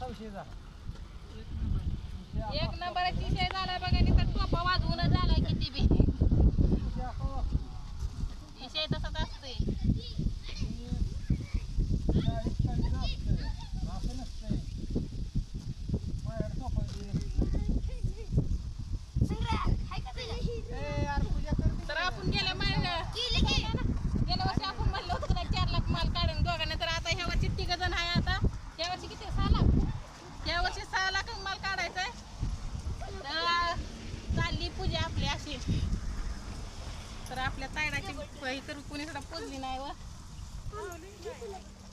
असा विषय झाला एक नंबर विषय झाला बघा नाही तर टोपा वाजवून झाला किती बी. विषय तसाच असतोय तर आपण गेल्या महिन्या गेल्या वर्षी आपण म्हणलं होतं का चार लाख माल काढून दोघांना तर आता ह्या वर्षी तिघ जण आहे आता ह्या वर्षी किती सहा लाख ह्या वर्षी सहा लाख माल काढायचा आहे तर चालली पूजा आपली अशी तर आपल्या तायडाची ही तर कोणी सुद्धा पोचली नाही व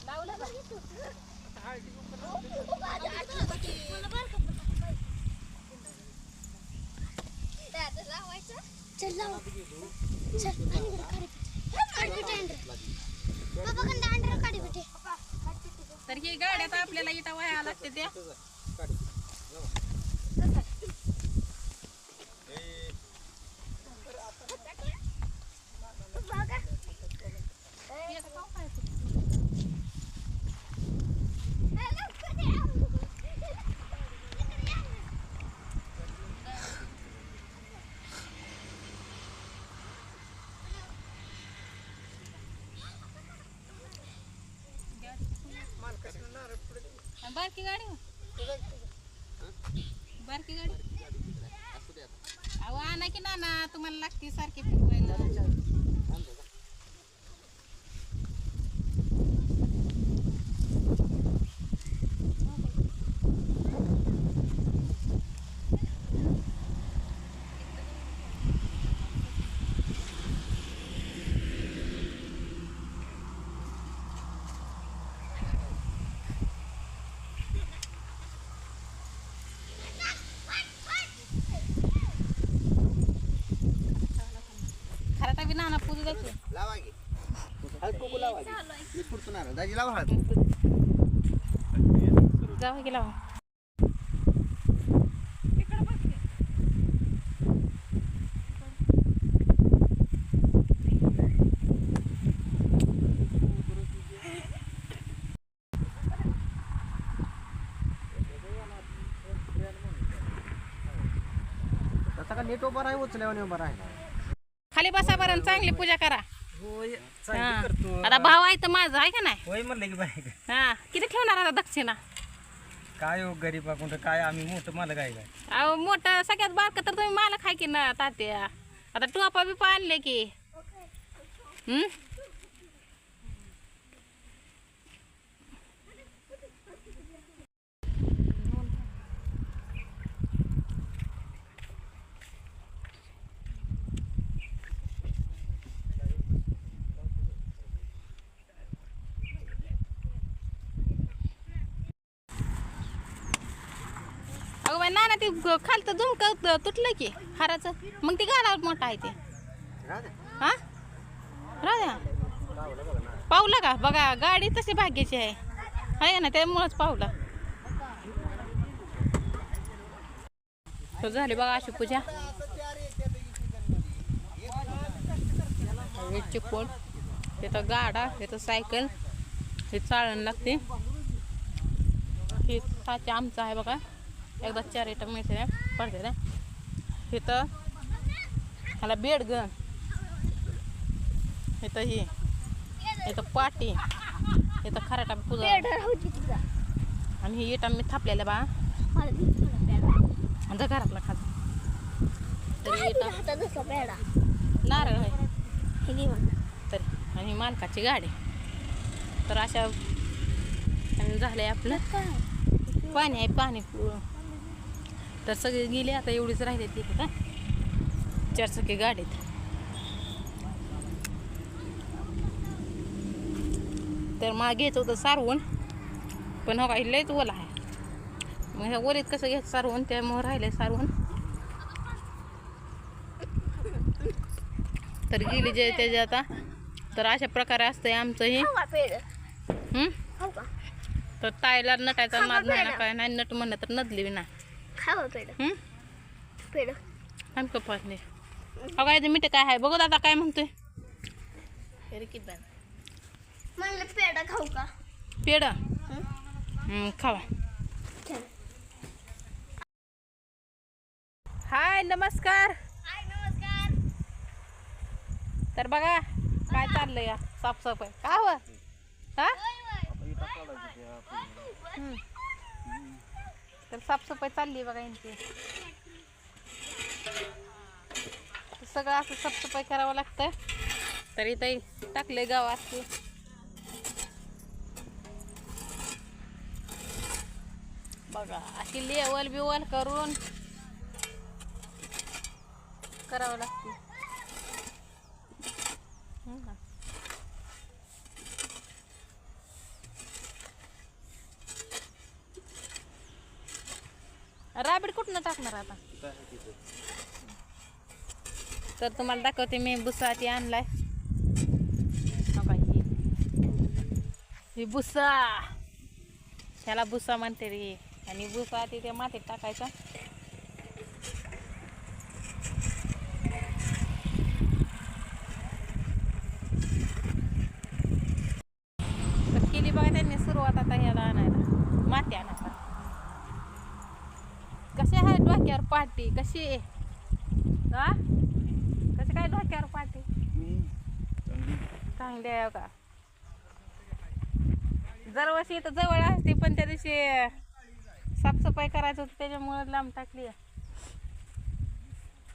लावलं का? चल लाव. चल आणि इकडे काढी बेटे बाबा कंदा अंडर काढी बेटे तर ही गाड्यात आपल्याला इटा वाया लागते त्या. बारकी गाडी हो. बारकी गाडी अहो आणा की नाना तुम्हाला लागते सारखी फिरवायला खरं तर नाना पूजू द्यायची लावा की हळद कुकू लावा की. मी नारळ. दाजी लावा जाऊ तसा का नेट उभा आहे उचल्यावर उभा आहे? खाली बसा बरं चांगली पूजा करा. होय हा. चांगली करतो. आता भाव आहे तर माझा आहे का नाही? होय म्हणलं की बाई. हा किती ठेवणार आता दक्षिणा? काय हो गरीबा कोणतं काय आम्ही मोठं मला काय काय? अहो मोठं सगळ्यात बारकं तर तुम्ही मला खाय की ना तात्या? आता टोपा बिपा आणले की. हम्म नाही ना ते खालतं खालचं झुमक तुटलं की हाराचं. मग ती घाला मोठा आहे ते. हा? राजा. पावलं का? बघा गाडी तशी भाग्याची आहे. आहे ना त्यामुळंच पावलं. झाली बघा अशी पूजा. हे चिपळ इथं गाडा इथं सायकल हे चाळण लागते. हे साचे आमचं आहे बघा. एकदा चार आयटम मिळते पडते ना. इथं ह्याला बेड ग. इथं ही. इथं पाटी. इथं खराटा पूजा. आणि ही इटा मी थापलेल्या बा. आणि घरातला खात नारळ आहे. तर. आणि मालकाची गाडी. तर अशा झालंय आपलं पाणी आहे पाणी. पुरं. तर सगळे गेले आता एवढीच राहिले तिथे का चारचाकी गाडीत तर मग घ्यायचं होतं सारवून पण हो काही लयच ओला आहे. मग ह्या ओलीत कसं घ्यायचं सारवून त्यामुळे राहिले सारवून. तर गेली जे त्याच्या आता. तर अशा प्रकारे असतंय आमचं हे? तर ताईला नटायचा नाद नाही ना काय नाही नट म्हणलं तर नदली बी नाही. खावा पेड पेड आम्ही काय ते आहे? बघू दादा काय म्हणतोय. म्हणलं खाऊ का? पेड खावा. हाय नमस्कार. हाय नमस्कार. तर बघा काय चाललंय या साफसफाई. का हवं हा. तर साफसफाई चालली बघा यांची. सगळं असं साफसफाई करावं लागतं तर इथं टाकले गावात बघा अशी लेवल बिवल करून करावं लागते हम्म ना. राबीड कुठनं टाकणार आता? तर तुम्हाला दाखवते मी भुसा ती आणलाय. बाई, ही. भुसा ह्याला भुसा म्हणते रे. आणि भुसा ती त्या मातीत टाकायचा. तर केली बघा त्यांनी सुरुवात आता ह्याला आणायला. माती आणायला. काय डोक्यावर पाटी? कशी आहे? हा? कसे काय डोक्यावर पाटी? चांगली आहे का? दरवर्षी इथं जवळ असते पण त्या दिवशी साफसफाई करायचं होतं त्याच्यामुळे लांब टाकली आहे.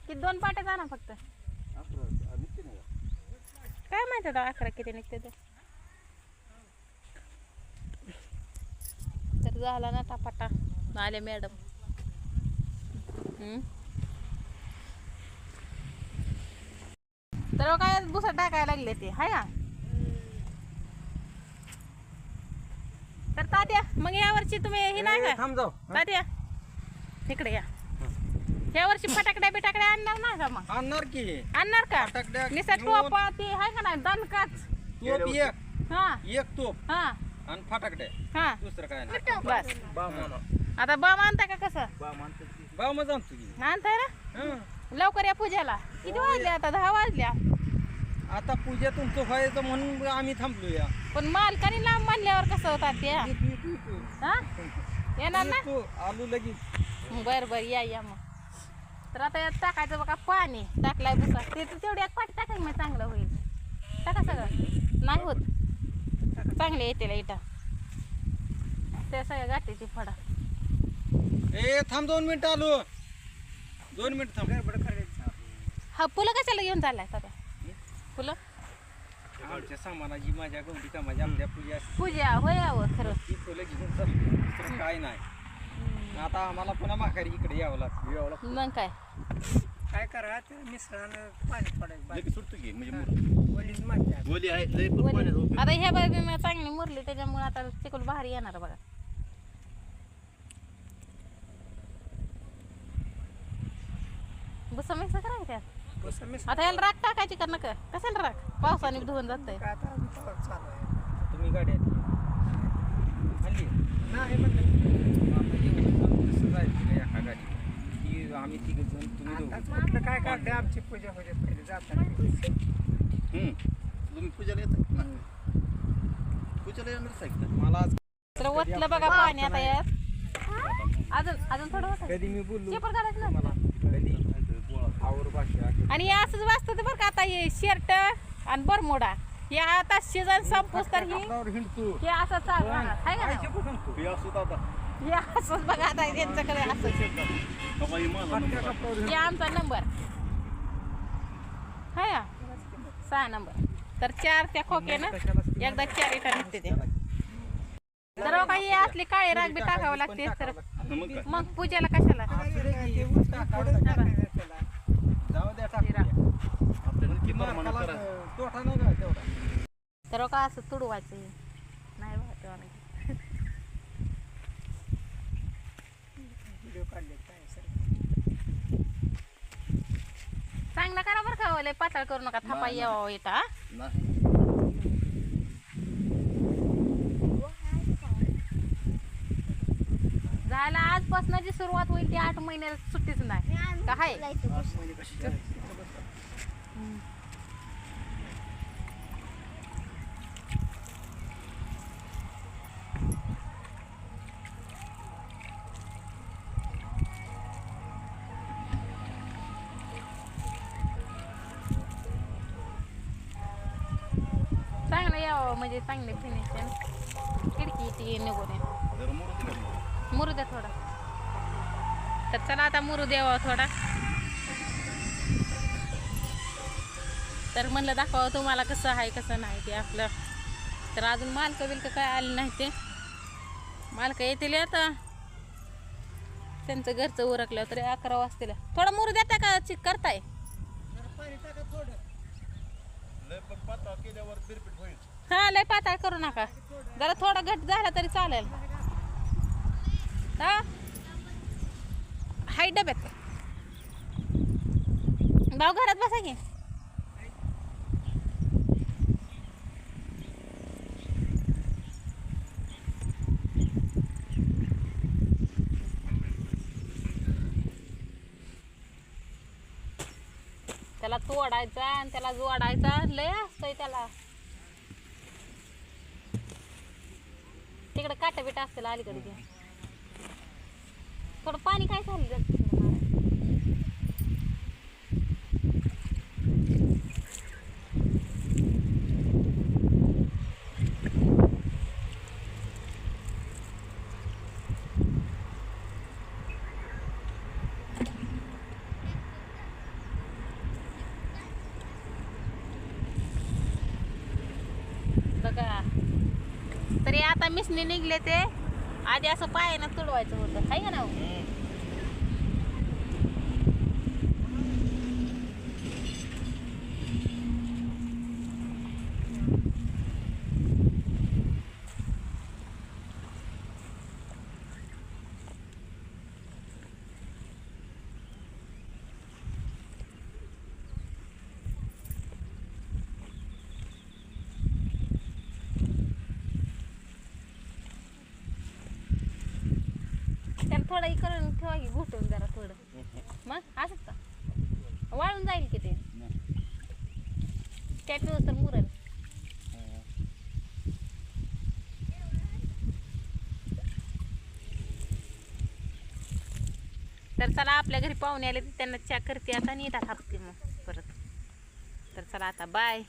किती दोन पाट्या जाणार फक्त? काय माहिती आता अकरा किती निघते ते? तर झाला ना टापाटा आले मॅडम. तर काय बुसा टाकायला लागले ते हाय का? तर तात्या मग या वर्षी तुम्ही हे नाही का? तात्या इकडे या. या वर्षी फटाकड्या बिटाकड्या आणणार ना का मग? आणणार की. आणणार का? फटाकड्या निसा टोपा ते आहे का नाही? दणकाच तोप एक. हा. एक तोप हा. आणि फटाकडे हा. दुसरं काय नाही. बस. आता बम आणता का कसं? गाव की आणताय ना हं. लवकर या पूजेला. किती वाजले आता? दहा वाजल्या. आता पूजा तुमचं व्हायचं म्हणून आम्ही थांबलो या पण मालकाने लांब म्हणल्यावर कसं होतात त्या हा? येणार ना? येतो, आलो लगेच. बर बर या या मग. तर आता यात टाकायचं बघा पाणी. टाकलाय बुसा ते तर तेवढी एक पाठी टाकाय मग चांगलं होईल. टाका सगळं. नाही होत. चांगले येते इटा त्या सगळ्या गाठीची फडा. ए थांब दोन मिनिटं आलो. दोन मिनिट थांब. हा फुलं कशाला घेऊन चाललाय सध्या फुलं? आमच्या सामानाची माझ्या आपल्या पूजा पूजा होय यावं खरं. ती फुलं घेऊन चाललो. दुसरं काय नाही. आता आम्हाला पुन्हा माघारी इकडे यावं लागतं. यावं लागतं. मग काय? काय करा ते मिश्रण पाणी पडायचं लगेच सुटतो की म्हणजे वलीच माती आहे. गोली आहे लय पण पाण्यात बोली. आता ह्या बाजूने चांगली मुरली त्याच्यामुळे आता चिकल भारी येणार बघा. बस मिक्स करायचं त्यात कसं आता याला राख टाकायची का नका? कशाला राख? पावसाने धुवून जातंय. काय आता चालू आहे. तुम्ही गाडी आणली नाही म्हणलं आता एवढं जाऊन कसं जायचं का एका गाडी की आम्ही तिघ जण तुम्ही काय काढलं? आमची पूजा पहिले हम्म. तुम्ही पूजाला येता? पूजाला येणारच आहे का? मला आज तर वतलं बघा पाणी आता यात. अजून अजून थोडं होतं कधी मी बोललो? पेपर काढायचं ना. भाषा आणि हे असंच वाचतं बरं का आता हे शर्ट आणि बरमोडा. हे आता सीझन संपूस तर ही हिंडतो. हे असं चालू राहणार. हाय का नाही? हे असं दादा हे असंच बघा आता यांच्याकडे असं हे हे आमचा नंबर. हाय का? सहा नंबर. तर चार त्या खोक्यानं एकदा चार इटा निघते ते. तर हो काही असली काळी राग बी टाकावं लागते तर मग पूजेला कशाला टाकायचं टाकायचं त्याला. जाऊ द्या टाकूया. आपल्याला की तोटा नाही तेवढा. असं तुडवायचं हे. नाही. व्हिडिओ काढले काय सर? चांगला करा बरं का लय पातळ करू नका थापा नाही, यावं नाही. झाला आजपासून जी सुरुवात होईल ती आठ महिन्याला सुट्टीच नाही. का हाय? आठ महिने कशी म्हणजे चांगले फिनिशिंग खिडकी ती निघून आहे. मुरू द्या थोडा. तर चला आता मुरू द्यावा थोडा. तर म्हणलं दाखवावं तुम्हाला कसं आहे कसं नाही ते आपलं. तर अजून मालक बिलक काय आले नाही ते. मालक येतील आता. त्यांचं घरचं उरकलं तरी अकरा वाजतील. थोडा मुरू देता का? चिक करताय. हा लय पातळ करू नका. जरा थोडा घट झाला तरी चालेल. हा? हाय डब्यात. भाऊ घरात बसा की. त्याला तोडायचा आणि त्याला जोडायचा. लय असतोय त्याला. तिकडे काटा बिटा असतील अलीकडे थोडं पाणी काय झालं जरा तिकडं मारायला. बघा तरी आता मिसनी निघले ते. आधी असं पायानं तुडवायचं होतं. हाय का ना थोडा करून ठेवा की घुटून जरा थोडं. मग असंच का? वाळून जाईल की ते? त्यात तर मुरल. तर चला आपल्या घरी पाहुणे आले तर त्यांना चॅक करते आता आणि येतात हापते मग परत. तर चला आता बाय